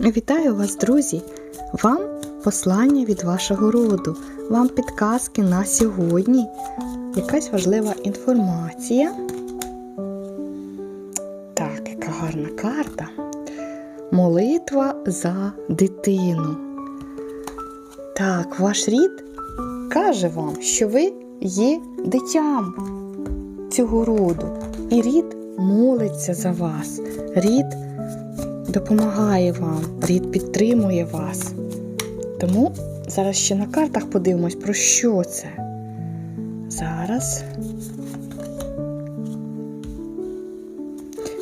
Вітаю вас, друзі! Вам послання від вашого роду, вам підказки на сьогодні. Якась важлива інформація. Так, яка гарна карта. Молитва за дитину. Так, ваш рід каже вам, що ви є дитям цього роду. І рід молиться за вас. Рід допомагає вам, рід підтримує вас. Тому зараз ще на картах подивимось, про що це. Зараз.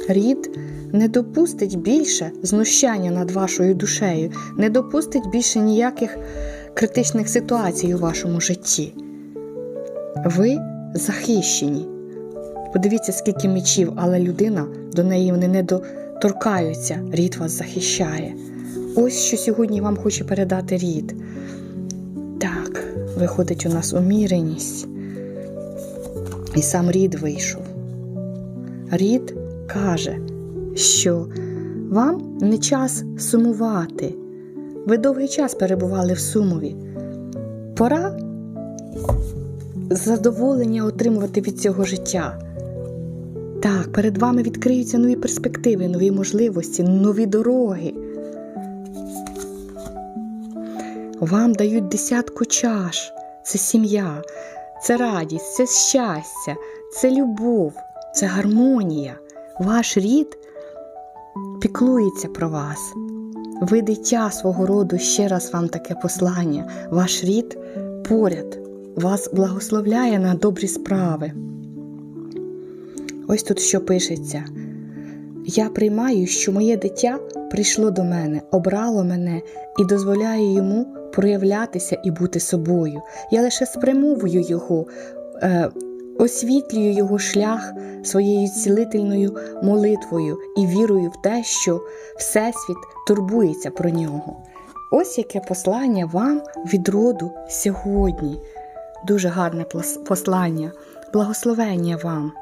Рід не допустить більше знущання над вашою душею, не допустить більше ніяких критичних ситуацій у вашому житті. Ви захищені. Подивіться, скільки мечів, але людина до неї вони не доторкаються. Рід вас захищає. Ось що сьогодні вам хоче передати рід. Так, виходить у нас уміреність. І сам рід вийшов. Рід каже, що вам не час сумувати. Ви довгий час перебували в сумові. Пора задоволення отримувати від цього життя. Так, перед вами відкриються нові перспективи, нові можливості, нові дороги. Вам дають десятку чаш. Це сім'я, це радість, це щастя, це любов, це гармонія. Ваш рід піклується про вас. Ви дитя свого роду, ще раз вам таке послання. Ваш рід поряд, вас благословляє на добрі справи. Ось тут що пишеться. Я приймаю, що моє дитя прийшло до мене, обрало мене і дозволяю йому проявлятися і бути собою. Я лише спрямовую його, е, освітлюю його шлях своєю цілительною молитвою і вірую в те, що Всесвіт турбується про нього. Ось яке послання вам від роду сьогодні. Дуже гарне послання, благословення вам.